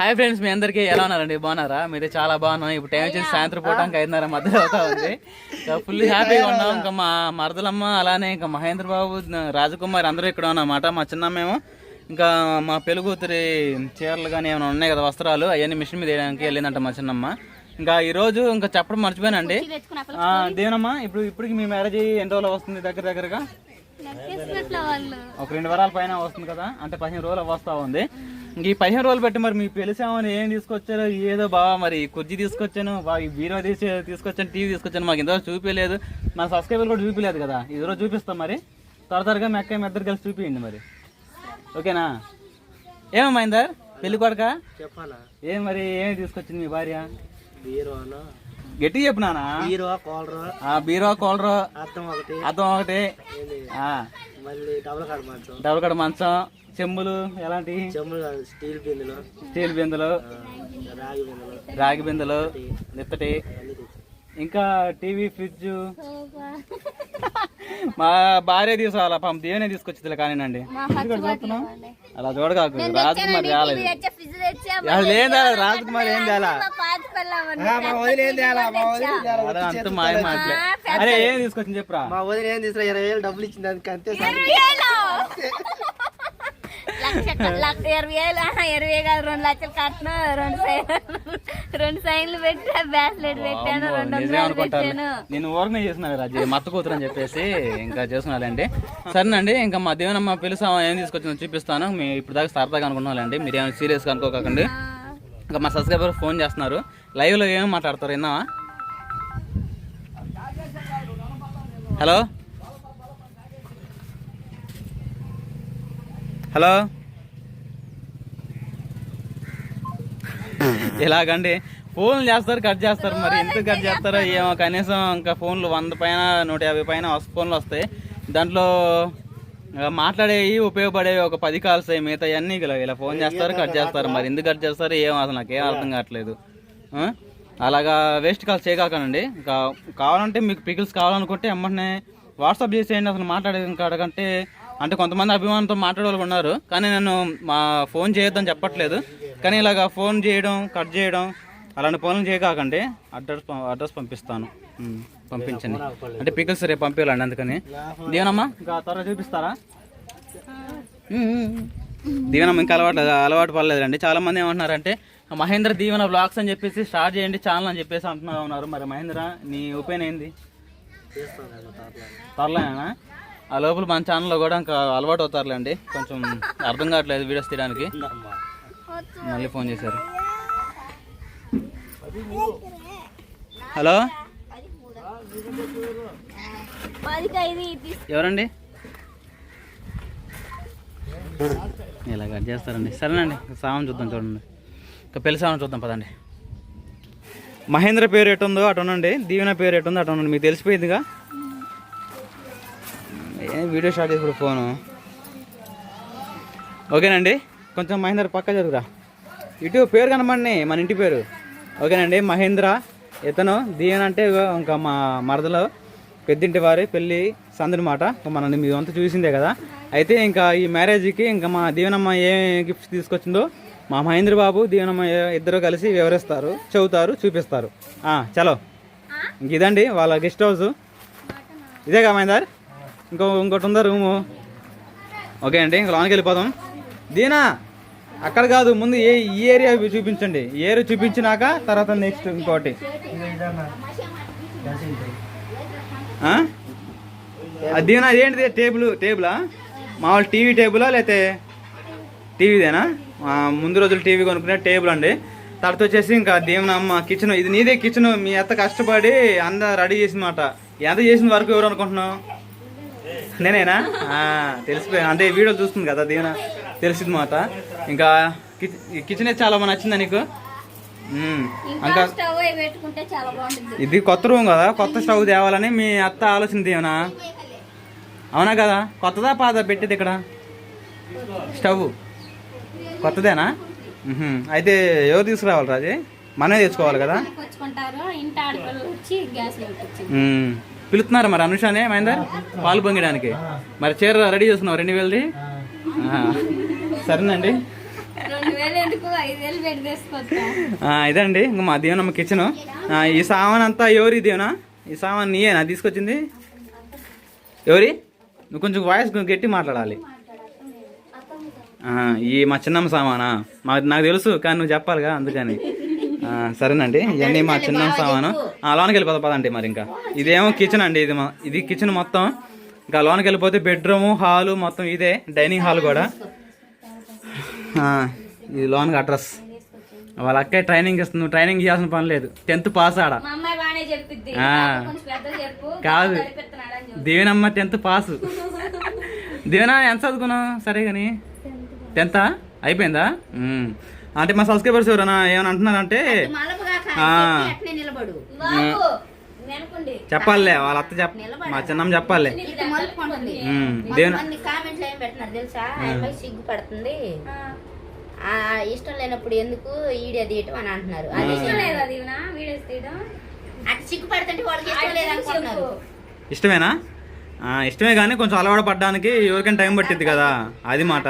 Hi friends మీ అందరికీ ఎలా ఉన్నారండి? బాగున్నారా? మీరు చాలా బాగున్నాం ఇప్పుడు టైం వచ్చేసి సాయంత్రం ఇంకా ఐదున్నర మధ్య అవుతా ఉంది. ఫుల్ హ్యాపీగా ఉన్నాం. ఇంకా మా మరదలమ్మ అలానే ఇంకా మహేంద్ర బాబు రాజకుమారి అందరూ ఇక్కడ ఉన్నమాట మా చిన్నమ్మేమో ఇంకా మా పెళ్ళికూతురి చీరలు కానీ ఏమైనా ఉన్నాయి కదా వస్త్రాలు అవన్నీ మిషన్ మీద వేయడానికి వెళ్ళిందంట మా చిన్నమ్మ. ఇంకా ఈ రోజు ఇంకా చెప్పడం మర్చిపోయానండి. దేవనమ్మా ఇప్పుడు ఇప్పటికి మీ మ్యారేజ్ ఎన్ని రోజులు వస్తుంది దగ్గర దగ్గరగా? ఒక రెండు వారాల పైన వస్తుంది కదా అంటే పదిహేను రోజులు వస్తా ఉంది. ఈ పదిహేను రోజులు బట్టి మరి మీకు తెలిసామని ఏం తీసుకొచ్చారో ఏదో బాగా మరి కుర్జీ తీసుకొచ్చాను బాగా ఈ బీరో తీసి తీసుకొచ్చాను టీవీ తీసుకొచ్చాను మాకు ఇంతవరకు చూపించలేదు మన సబ్స్క్రైబర్ కూడా చూపించలేదు కదా. ఈ రోజు చూపిస్తాం మరి. త్వర త్వరగా మీ అక్క మీ ఇద్దరు కలిసి చూపించండి మరి. ఓకేనా? ఏమమ్మా ఇందర్ పెళ్ళి కొడక? చెప్పాలా? ఏం మరి ఏమి తీసుకొచ్చింది మీ భార్య? గట్టి కోలరు? ఆ బీరో కోలరు? అర్థం ఒకటి. అద్దం డబుల్ కాడ మంచం. చెంబులు ఎలాంటి? చెమ్ములు కాదు స్టీల్ బిందులు. స్టీల్ బిందెలు. ఆ, రాగి బిందులు. రాగి బిందెలు నిత్తటి. ఇంకా టీవీ ఫ్రిడ్జ్. మా భార్య తీసుకోవాలా పాపం దేవునే తీసుకొచ్చింది ఇక్కడ చూస్తున్నాం అలా చూడగాకు రాజకుమారి రాలేదు. అది లేదా రాజకుమారి ఏం తేలా? మా వదిన ఏం? అదే అంత మాయ మాటలే. అరే ఏం తీసుకొచ్చింది చెప్పురా? మా వదిన ఏం తీసుకురా? ఇరవై వేలు డబ్బులు ఇచ్చింది అంతే సార్ ఇరవై వేలు ఆహా, ఇరవై కాదు రెండు లక్షలు కట్టిన రెండు సైన్ రెండు సైన్లు పెట్టా పెట్టాను రెండు పెట్టాను. నేను ఊరనే చేసిన రాజు మత్త కూతురు అని చెప్పేసి ఇంకా చేస్తున్నానండి సరేనండి ఇంకా మా దేవునమ్మ పిలుసా ఏం తీసుకొచ్చిందో చూపిస్తాను. మీ ఇప్పుడు దాకా సరదాగా అనుకున్నానండి. మీరు ఏమైనా సీరియస్గా అనుకోకండి. ఇంకా మా సబ్స్క్రైబర్ ఫోన్ చేస్తున్నారు. లైవ్లో ఏం మాట్లాడతారు విన్నావా? హలో హలో ఇలాగండి ఫోన్లు చేస్తారు కట్ చేస్తారు. మరి ఎందుకు కట్ చేస్తారో ఏమో కనీసం ఇంకా ఫోన్లు వంద పైన నూట యాభై పైన ఫోన్లు వస్తాయి. దాంట్లో మాట్లాడేవి ఉపయోగపడేవి ఒక పది కాల్స్ మిగతా అన్నీ ఇలా ఇలా ఫోన్ చేస్తారు కట్ చేస్తారు. మరి ఎందుకు కట్ చేస్తారు ఏం అసలు నాకు ఏం అర్థం కావట్లేదు. అలాగా వేస్ట్ కాల్స్ చేయకాకండి ఇంకా కావాలంటే మీకు పికిల్స్ కావాలనుకుంటే వెంటనే వాట్సాప్ చేసేయండి అసలు మాట్లాడేది కాడకంటే అంటే కొంతమంది అభిమానంతో మాట్లాడే వాళ్ళు ఉన్నారు. కానీ నేను మా ఫోన్ చేయొద్దని చెప్పట్లేదు. కానీ ఇలాగా ఫోన్ చేయడం కట్ చేయడం అలాంటి పనులు చేయకాకండి అడ్రస్ అడ్రస్ పంపిస్తాను. పంపించండి. అంటే పికిల్స్ రేపు పంపించాలండి అందుకని. దీవనమ్మా? ఇంకా త్వరగా చూపిస్తారా? దీవెనమ్మ ఇంకా అలవాటు అలవాటు పడలేదండి చాలా మంది ఏమంటున్నారంటే మహేంద్ర దీవెన బ్లాగ్స్ అని చెప్పేసి స్టార్ట్ చేయండి ఛానల్ అని చెప్పేసి అంటున్నారు ఉన్నారు. మరి మహేంద్ర నీ ఒపీనియన్ ఏంది? పర్లేనా ఆ లోపల మన ఛానల్లో కూడా ఇంకా అలవాటు అవుతారులేండి. కొంచెం అర్థం కావట్లేదు వీడియోస్ తీయడానికి. మళ్ళీ ఫోన్ చేశారు. హలో? ఎవరండి? ఇలా కట్ చేస్తారండి. సరేనండి సామాన్ చూద్దాం చూడండి. ఇంకా పెళ్ళి సామాన్ చూద్దాం పదండి. మహేంద్ర పేరు ఎటుందో అటు ఉండండి దీవెన పేరు ఎటుందో అటు ఉండండి మీకు తెలిసిపోయిందిగా? ఏం వీడియో స్టార్ట్ చేసి ఫోను. ఓకేనండి? కొంచెం మహేంద్ర పక్క జరుగురా. ఇటు పేరు కనమండి మన ఇంటి పేరు. ఓకేనండి మహేంద్ర ఇతను దీవెన అంటే ఇంకా మా మరదలో పెద్దింటి వారి పెళ్ళి సందడి మాట మన మీ అంతా చూసిందే కదా. అయితే ఇంకా ఈ మ్యారేజ్కి ఇంకా మా దీవెనమ్మ ఏ గిఫ్ట్స్ తీసుకొచ్చిందో మా మహేంద్ర బాబు దీవెనమ్మ ఇద్దరు కలిసి వివరిస్తారు చెబుతారు చూపిస్తారు. చలో. ఇంక ఇదండి వాళ్ళ గెస్ట్ హౌస్. ఇదేగా మహేందర్? ఇంకో ఇంకోటి ఉందా రూము? ఓకే అండి ఇంకా లోనికి వెళ్ళిపోదాం దీనా? అక్కడ కాదు ముందు ఏ ఈ ఏరియా చూపించండి. ఈ ఏరియా చూపించినాక తర్వాత నెక్స్ట్ ఇంకోటి. దీనా? అదేంటిది? టేబుల్ టేబులా? మామూలు టీవీ టేబులా లేకపోతే టీవీదేనా? ముందు రోజులు టీవీ కొనుక్కునే టేబుల్ అండి. తర్వాత వచ్చేసి ఇంకా దేవునమ్మ కిచెన్. ఇది నీదే కిచెన్. మీ అత్త కష్టపడి అంద రెడీ చేసిందన్నమాట. మాట ఎంత చేసిన వరకు ఎవరు అనుకుంటున్నావు? నేనేనా? తెలిసిపోయాను. అంటే వీడియో చూస్తుంది కదా దీవెన. తెలిసింది మాట. ఇంకా కిచెన్ అయితే చాలా బాగా నచ్చిందా నీకు. ఇంకా ఇది కొత్త రూమ్ కదా కొత్త స్టవ్ తేవాలని మీ అత్త ఆలోచన దీవెనా అవునా కదా? కొత్తదా పాత పెట్టేది ఇక్కడ? స్టవ్ కొత్తదేనా. అయితే ఎవరు తీసుకురావాలి రాజే? మనమే తెచ్చుకోవాలి కదా? వచ్చుకుంటారు ఇంటి ఆడపిల్లలు వచ్చి గ్యాస్ పెట్టచ్చు మ్మ్. పిలుస్తున్నారు మరి అనుషానే మహేందర్? పాలు పొంగడానికి. మరి చీర రెడీ చేస్తున్నావు రెండు వేలది? ఆ. సరేనండి. ఇదండి ఇంక మా దీవెనమ్మ కిచెన్ ఈ సామాన్ అంతా ఎవరి దీవెనా? ఈ సామాన్ నీయేనా? తీసుకొచ్చింది? ఎవరి? నువ్వు కొంచెం వాయిస్ గట్టి మాట్లాడాలి. ఈ మా చిన్నమ్మ సామానా? మా నాకు తెలుసు కానీ నువ్వు చెప్పాలిగా అందుకని. సరేనండి ఇవన్నీ మా చిన్నమ్మ సామాను. ఆ, లోనికి వెళ్ళిపోతా పదండి మరి ఇంకా. ఇదేమో కిచెన్ అండి ఇది మా- ఇది కిచెన్ మొత్తం. ఇంకా లోనికి వెళ్ళిపోతే బెడ్రూమ్ హాలు మొత్తం ఇదే డైనింగ్ హాల్ కూడా. ఇది లోనికి అడ్రస్. వాళ్ళ అక్కే ట్రైనింగ్ ఇస్తుంది. నువ్వు ట్రైనింగ్ చేయాల్సిన పని లేదు. టెన్త్ పాస్ ఆడ. కాదు. దేవనమ్మ టెన్త్ పాస్ దేవనా ఎంత చదువుకున్నావు? సరే కానీ టెన్తా అయిపోయిందా. అంటే మా సబ్స్క్రైబర్స్ ఎవరైనా ఏమైనా అంటున్నారంటే చెప్పాలే వాళ్ళ అత్త చెప్ప మా చిన్నమ్మ చెప్పాలే కామెంట్లు ఏం పెట్టినారు తెలుసా? సిగ్గుపడుతుంది. ఇష్టం లేనప్పుడు ఎందుకు ఈడియో తీయటం అని అంటున్నారు. అది ఇష్టం లేదా దీవెన వీడియోస్ తీయడం అటు సిగ్గుపడుతుంటే వాళ్ళకి ఇష్టం లేదనుకుంటున్నారు. ఇష్టమేనా? ఆ, ఇష్టమే కానీ కొంచెం అలవాటు పడడానికి ఎవరికైనా టైం పట్టింది కదా. అది మాట.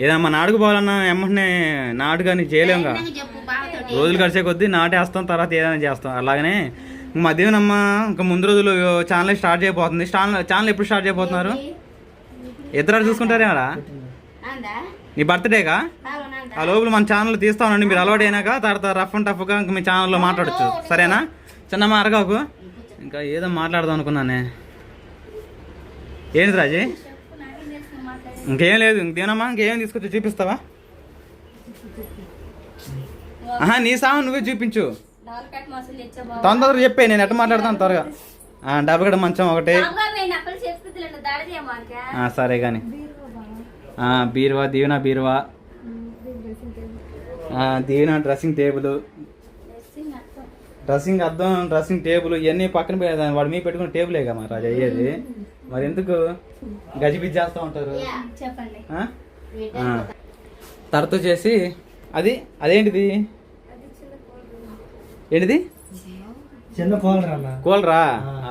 ఏదైనా మా నాటుకు పోవాలన్నా ఎమ్మటనే నాటు కానీ చెప్పు బావతోటి. రోజులు గడిచే కొద్దీ నాటేస్తాం తర్వాత ఏదైనా చేస్తాం. అలాగనే మధ్యాహ్నమ్మ ఇంకా ముందు రోజులు ఛానల్ స్టార్ట్ చేయబోతుంది. ఛానల్ ఛానల్ ఎప్పుడు స్టార్ట్ చేయబోతున్నారు? ఇద్దరు చూసుకుంటారే ఆడ? నీ బర్త్డేగా ఆ లోపల మన ఛానల్ తీస్తా ఉండండి మీరు అలవాటు అయినాక తర్వాత రఫ్ అండ్ టఫ్గా ఇంకా మీ ఛానల్లో మాట్లాడచ్చు. సరేనా? చిన్నమ్మ అరగాకు. ఇంకా ఏదో మాట్లాడదాం అనుకున్నానే. ఏంటి రాజీ? ఇంకేం లేదు ఇంకేనమ్మా ఇంకేం తీసుకొచ్చి చూపిస్తావా? నీ సామాన్ నువ్వే చూపించు. తొందరగా చెప్పే నేను ఎట్ట మాట్లాడతాను త్వరగా? ఆ, డబ్బు కూడా మంచం ఒకటి. సరే కానీ బీరువా దీవెన బీరువా. ఆ, దీవెన డ్రెస్సింగ్ టేబుల్. డ్రెస్సింగ్ అద్దం డ్రెస్సింగ్ టేబుల్ ఇవన్నీ పక్కన పె- వాడు మీ పెట్టుకున్న టేబులేగా మరి రాజు అయ్యేది. మరి ఎందుకు? గజిబిజి చేస్తూ ఉంటారు. చెప్పండి. ఆ? ఆ. తరతు చేసి అది అదేంటిది? ఏంటిది? చిన్న కూలరా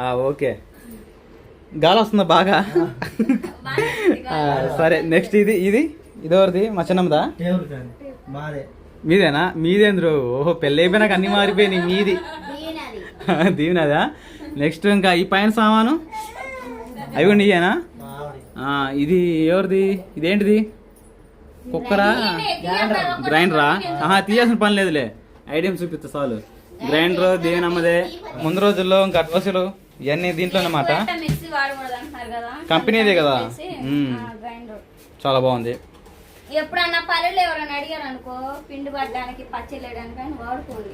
ఆ, ఓకే. గాలి వస్తుందా బాగా? సరే నెక్స్ట్ ఇది ఇది? ఇది ఎవరిది మా చిన్నమ్మదా? మీదేనా? మీదేంద్రు ఓహో పెళ్ళి అయిపోయినాక అన్ని మారిపోయినాయి మీది. దీనది దీవెనదా? నెక్స్ట్ ఇంకా ఈ పైన సామాను? అవి కూడా నీయేనా? ఇది ఎవరిది? ఇదేంటిది? కుక్కరా? గ్రైండరా? ఆహా తీయాల్సిన పని లేదులే. ఐడియం చూపిస్తా చాలు. గ్రైండర్ దేవనమ్మదే ముందు రోజుల్లో ఇంకా దోశలు ఇవన్నీ దీంట్లో అన్నమాట కంపెనీదే కదా? చాలా బాగుంది. ఎప్పుడన్నా పల్లెలు ఎవరైనా అడిగారు అనుకో పిండి పట్టడానికి పచ్చళ్ళు వేయడానికి అని వాడుకోండి.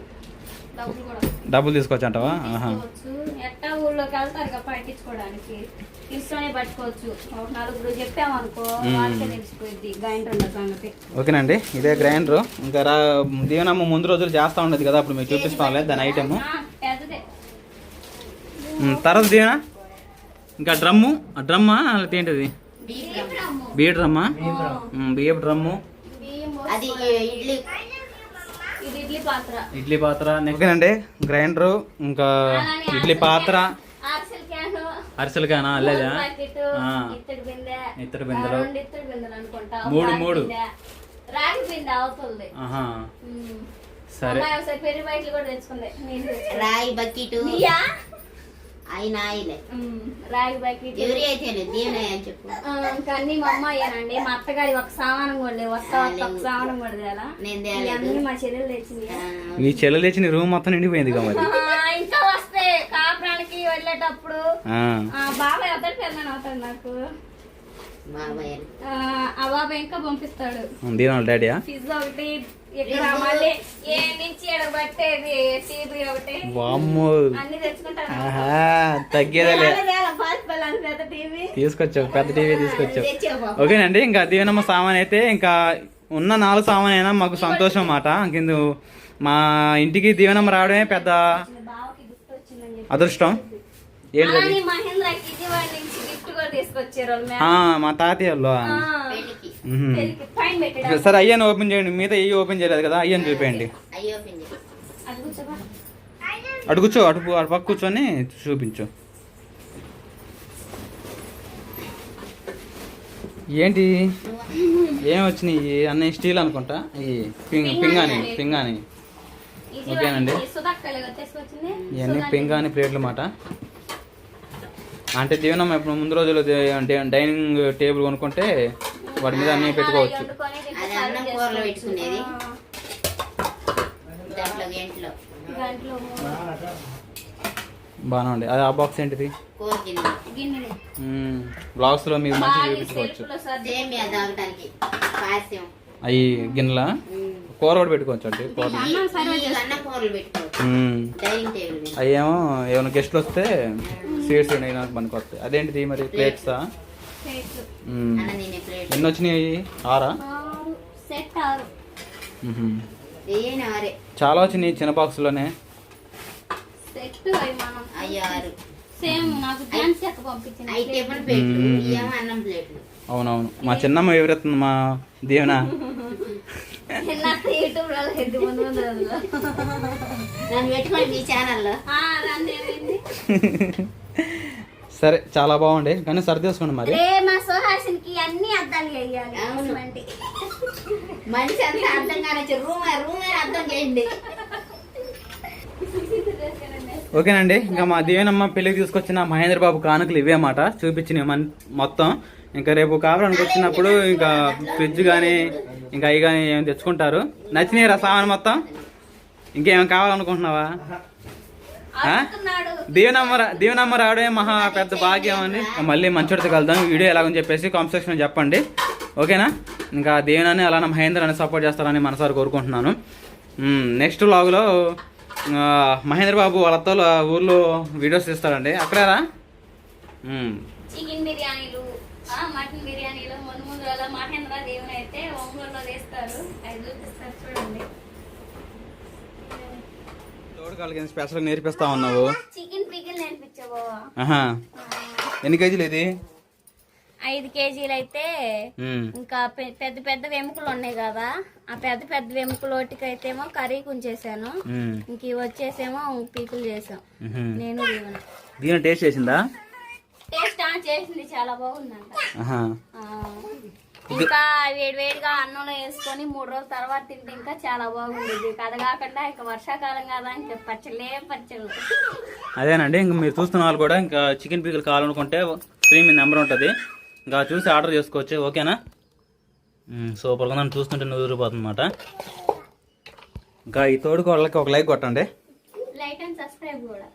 డబ్బులు తీసుకోవచ్చు అంటావా? ఆహా. తీసుకోవచ్చు. ఎట్టా ఊళ్ళోకి వెళ్తారు ఇక పట్టించుకోవడానికి. తీసుకొని పట్టుకోవచ్చు. ఒక నలుగురు చెప్పామనుకో వాళ్ళకే తెలిసిపోయింది గ్రైండర్ ఉన్న సంగతి. ఓకేనండి. ఇదే గ్రైండర్. ఇంకా రా దీవెనమ్మ ముందు రోజులు చేస్తూ ఉండదు కదా అప్పుడు మీకు చూపిస్తాంలే దాని ఐటమ్ తర్వాత దీవెన? ఇంకా డ్రమ్ము? ఆ డ్రమ్మా? ఏంటిది? బియ్య డ్రమ్మా. బియ్యపు డ్రమ్ము? అది ఇడ్లీ. ఇది ఇడ్లీ పాత్ర. ఇడ్లీ పాత్ర ఓకేనండి గ్రైండర్ ఇంకా ఇడ్లీ పాత్ర. అరిసెల క్యాను. అరిసెలకానా లేదా ప్యాకెట్ ఆ. ఇత్తడి బిందె. ఇత్తడి బిందెలు. మూడు, రాగి మూడు. రాగి సరే. రాయి బకెట్? ఆయన ఆయిలే రాగి బకెట్ ఎవరి అయితే దీవెన అని చెప్పు. అన్ని మా అమ్మాయేనండి మా అత్తగారి ఒక సామానం కూడా వస్తా వస్తా ఒక సామానం కూడా తేలా. నేను. అన్ని మా చెల్లెలు తెచ్చింది నీ చెల్లెలు తెచ్చిన రూమ్ మొత్తం నిండిపోయింది ఇక మరి ఇంకా వస్తే కాపురానికి వెళ్ళేటప్పుడు ఆ, ఆ బాబాయ్ అతడి పెళ్ళని అవుతాడు నాకు. ఇంకా పంపిస్తాడు. దీని డాడీయా? పిజ్జా ఒకటి తీసుకొచ్చావు పెద్ద టీవీ తీసుకొచ్చావు. ఓకేనండి ఇంకా దీవెనమ్మ సామాన్ అయితే ఇంకా ఉన్న నాలుగు సామాన్ అయినా మాకు సంతోషం అన్నమాట. ఇంకెందు మా ఇంటికి దీవెనమ్మ రావడమే పెద్ద అదృష్టం. ఏంటిది తీసుకొచ్చారు. మా తాతయ్య సరే అయ్యాను ఓపెన్ చేయండి. మిగతా ఏ ఓపెన్ చేయలేదు కదా అయ్యాను చూపేయండి. అటు కూర్చో అటు అటు పక్క కూర్చొని చూపించు. ఏంటి? ఏం వచ్చినాయి? అన్నీ స్టీల్ అనుకుంటా? ఈ పింగ్ పింగాని పింగాని ఓకేనండి. ఇవన్నీ పింగాని ప్లేట్లు మాట. అంటే దీవెనం ఇప్పుడు ముందు రోజులు డైనింగ్ టేబుల్ కొనుక్కుంటే వాటి మీద అన్నీ పెట్టుకోవచ్చు. బాగానే ఉండే అది ఆ బాక్స్ ఏంటిది? బ్లాగ్స్లో మీకు మంచి బాగా చూపించుకోవచ్చు. అవి గిన్నెల? కూర కూడా పెట్టుకోవచ్చు అండి కూరలు. అవి ఏమో ఏమైనా గెస్ట్లు వస్తే స్వీట్స్ అయినా మనకు వస్తాయి అదేంటిది మరి? ప్లేట్సా. ఎన్ని వచ్చినాయి ఆరా? ఆరు. సెట్ ఆరు. మ్మ్. వెయ్యని ఆరే. చాలా వచ్చినాయి చిన్న బాక్స్లోనే నాకు అవునవును. మా చిన్నమ్మ ఎవరెత్తుంది మా దీవెన. నాకు ఛానల్లో. ఆ, రండి ఏమైంది సరే చాలా బాగుండే. కానీ సర్ది చేసుకోండి మరి. రే మా సుహాసినికి అన్ని అద్దాలు వేయాలి అవును. అంటే మనిషి అంతా అర్థం కానొచ్చు. రూమ్ రూమ్ అర్థం చేయండి. ఓకేనండి ఇంకా మా దీవెనమ్మ పెళ్ళికి తీసుకొచ్చిన మహేంద్ర బాబు కానుకలు ఇవే మాట చూపించినవి మన మొత్తం. ఇంకా రేపు కాపురానికి వచ్చినప్పుడు ఇంకా ఫ్రిడ్జ్ కానీ ఇంకా అవి కానీ ఏమి తెచ్చుకుంటారు. నచ్చినాయి రా సామాన్ మొత్తం. ఇంకేం కావాలనుకుంటున్నావా? దీవెనమ్మ రా- దీవెనమ్మ రావడమే మహా పెద్ద భాగ్యం అని. మళ్ళీ మంచోడితో కలుద్దాం. వీడియో ఎలాగని చెప్పేసి కామెంట్ చెప్పండి. ఓకేనా? ఇంకా దీవెనని అలానే మహేంద్ర అని సపోర్ట్ చేస్తారని మనసారి కోరుకుంటున్నాను. నెక్స్ట్ వ్లాగ్లో మహేంద్ర బాబు వాళ్ళతో ఊర్లో వీడియోస్ తీస్తారండి అక్కడరా మ్మ్. చికెన్ బిర్యానీలు ఆ, మటన్ బిర్యానీలు ముందు ముందు అలా మహేంద్ర దేవుని అయితే ఒంగోలులో వేస్తారు అవి చూపిస్తారు చూడండి. తోడుకాళ్ళకి స్పెషల్గా నేర్పిస్తా ఉన్నావు? చికెన్ పికిల్ నేర్పించావు ఎన్ని కేజీలు ఇది? ఐదు కేజీలు అయితే. ఇంకా పెద్ద పెద్ద వెముకలు ఉన్నాయి కదా. ఆ పెద్ద పెద్ద వెముకలు ఒకటికైతేమో కర్రీ కుంచేసాను. ఇంక ఇవి వచ్చేసేమో పీకులు చేసాం. నేను దీని టేస్ట్ చేసిందా? టేస్ట్ చేసింది. చాలా బాగుందంట. ఇంకా వేడి వేడిగా అన్నంలో వేసుకొని మూడు రోజుల తర్వాత తింటే ఇంకా చాలా బాగుండేది అది కాకుండా ఇంకా వర్షాకాలం కదా ఇంకా పచ్చళ్ళే పచ్చళ్ళు. అదేనండి ఇంకా మీరు చూస్తున్న వాళ్ళు కూడా ఇంకా చికెన్ పీకులు కావాలనుకుంటే స్క్రీన్ నెంబర్ ఉంటుంది. ఇంకా చూసి ఆర్డర్ చేసుకోవచ్చు ఓకేనా? సూపర్గా ఉందని చూస్తుంటే నూరిపోతుంది అనమాట ఇంకా ఈ తోడుకోళ్ళకి ఒక లైక్ కొట్టండి. లైక్ అండ్ సబ్స్క్రైబ్ కూడా.